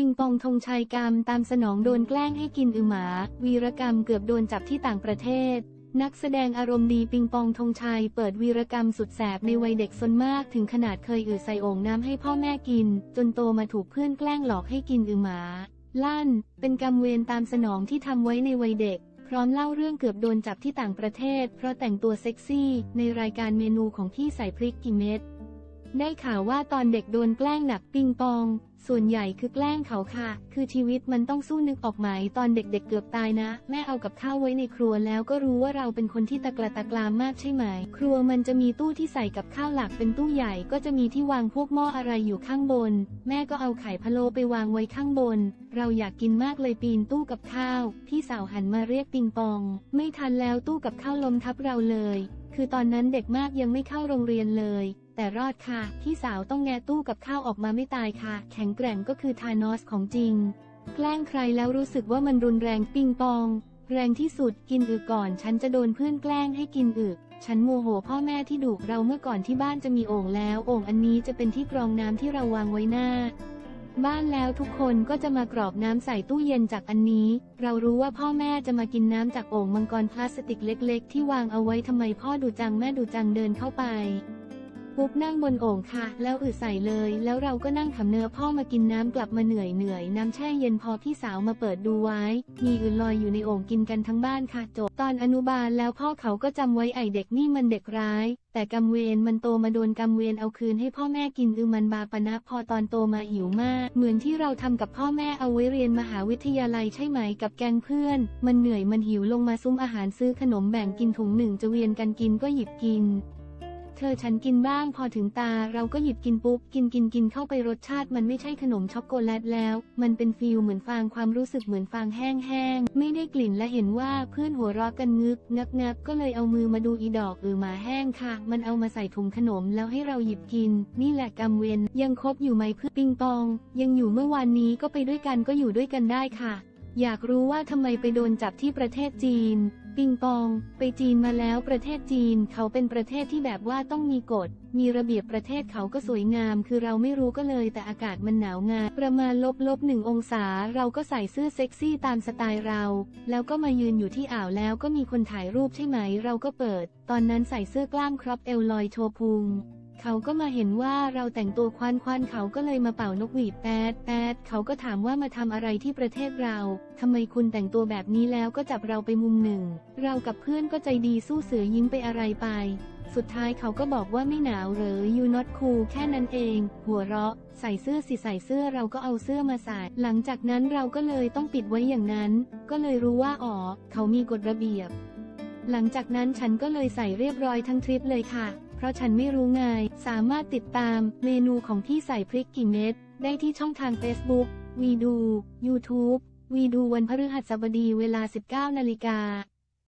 ปิงปองธงชัยกรรมตามสนองโดนแกล้งให้กินอือหมา วีรกรรมเกือบโดนจับที่ต่างประเทศ นักแสดงอารมณ์ดีปิงปองธงชัยเปิดวีรกรรมสุดแสบในวัยเด็กซนมากถึงขนาดเคยอืดใส่โอ่งน้ำให้พ่อแม่กิน จนโตมาถูกเพื่อนแกล้งหลอกให้กินอือหมา ลั่น เป็นกรรมเวรตามสนองที่ทำไว้ในวัยเด็ก พร้อมเล่าเรื่องเกือบโดนจับที่ต่างประเทศ เพราะแต่งตัวเซ็กซี่ ในรายการเมนูของพี่ใส่พริกกี่เม็ด ได้ข่าวว่าตอนเด็กโดนแกล้งหนักปิงปอง ส่วนใหญ่คือแกล้งเขาค่ะ คือชีวิตมันต้องสู้นึกออกไหมตอนเด็กๆเกือบตายนะ แม่เอากับข้าวไว้ในครัวแล้วก็รู้ว่าเราเป็นคนที่ตะกละตะกรามมากใช่ไหม ครัวมันจะมีตู้ที่ใส่กับข้าวหลักเป็นตู้ใหญ่ก็จะมีที่วางพวกหม้ออะไรอยู่ข้างบน แม่ก็เอาไข่พะโล้ไปวางไว้ข้างบน เราอยากกินมากเลยปีนตู้กับข้าว พี่สาวหันมาเรียกปิงปอง ไม่ทันแล้วตู้กับข้าวล้มทับเราเลย คือตอนนั้นเด็กมากยังไม่เข้าโรงเรียนเลย แต่รอดค่ะ พี่สาวต้องแงตู้กับข้าวออกมาไม่ตายค่ะ แข็งแกร่งก็คือทานอสของจริง แกล้งใครแล้วรู้สึกว่ามันรุนแรงปิงปอง แรงที่สุดกินอึก่อน ฉันจะโดนเพื่อนแกล้งให้กินอึฉันโมโหพ่อแม่ที่ดุเราเมื่อก่อนที่บ้านจะมีโอ่งแล้ว โอ่งอันนี้จะเป็นที่กรองน้ำที่เราวางไว้หน้า บ้านแล้วทุกคนก็จะมากรอกน้ำใส่ตู้เย็นจากอันนี้ เรารู้ว่าพ่อแม่จะมากินน้ำจากโอ่งมังกรพลาสติกเล็ก ๆ ที่วางเอาไว้ทำไมพ่อดูจังแม่ดูจังเดินเข้าไป ปุ๊บนั่งบนโอ่งค่ะ แล้วอึใส่เลย แล้วเราก็นั่งขำเนื้อพ่อมากินน้ำกลับมาเหนื่อยเหนื่อยน้ำแช่เย็นพอพี่สาวมาเปิดดูไว้ มีอื่นลอยอยู่ในโอ่งกินกันทั้งบ้านค่ะจบตอนอนุบาลแล้วพ่อเขาก็จำไว้ไอเด็กนี่มันเด็กร้าย แต่กรรมเวรมันโตมาโดนกรรมเวรเอาคืนให้พ่อแม่กินอือมันบาปนะพอตอนโตมาหิวมาก เหมือนที่เราทำกับพ่อแม่เอาไว้เรียนมหาวิทยาลัยใช่ไหมกับแกงเพื่อน มันเหนื่อยมันหิวลงมาซุ้มอาหารซื้อขนมแบ่งกินถุงหนึ่งจะเวียนกันกินก็หยิบกิน เธอฉันกินบ้างพอถึงตาเราก็หยิบกินปุ๊บ กินกินกินเข้าไปรสชาติมันไม่ใช่ขนมช็อกโกแลตแล้ว มันเป็นฟิลเหมือนฟางความรู้สึกเหมือนฟางแห้งๆ ไม่ได้กลิ่นและเห็นว่าเพื่อนหัวเราะกันงึก งับงับก็เลยเอามือมาดูอีดอกเออหมาแห้งค่ะ มันเอามาใส่ถุงขนมแล้วให้เราหยิบกิน นี่แหละกรรมเวรยังคบอยู่ไหมเพื่อปิงปอง ยังอยู่เมื่อวานนี้ก็ไปด้วยกันก็อยู่ด้วยกันได้ค่ะ อยากรู้ว่าทำไมไปโดนจับที่ประเทศจีน ปิงปอง ไปจีนมาแล้วประเทศจีนเขาเป็นประเทศที่แบบว่าต้องมีกฎ มีระเบียบประเทศเขาก็สวยงาม คือเราไม่รู้ก็เลยแต่อากาศมันหนาวงาประมาณลบลบหนึ่งองศา เราก็ใส่เสื้อเซ็กซี่ตามสไตล์เรา แล้วก็มายืนอยู่ที่อ่าวแล้วก็มีคนถ่ายรูปใช่ไหม เราก็เปิด ตอนนั้นใส่เสื้อกล้ามครอปเอลลอยโชว์พุง เขาก็มาเห็นว่าเราแต่งตัวควันควันเขาก็เลยมาเป่านกหวีดแปดแปดเขาก็ถามว่ามาทำอะไรที่ประเทศเราทำไมคุณแต่งตัวแบบนี้แล้วก็จับเราไปมุมหนึ่ง เรากับเพื่อนก็ใจดีสู้เสือยิ้มไปอะไรไป สุดท้ายเขาก็บอกว่าไม่หนาวหรอ you not cool แค่นั้นเอง หัวเราะ ใส่เสื้อสิใส่เสื้อเราก็เอาเสื้อมาใส่ หลังจากนั้นเราก็เลยต้องปิดไว้อย่างนั้น ก็เลยรู้ว่าอ๋อเขามีกฎระเบียบ หลังจากนั้นฉันก็เลยใส่เรียบร้อยทั้งทริปเลยค่ะ เพราะฉันไม่รู้ไง สามารถติดตามเมนูของพี่ใส่พริกกี่เม็ด ได้ที่ช่องทาง Facebook วีดู YouTube วีดูวันพฤหัสบดีเวลา 19นาฬิกา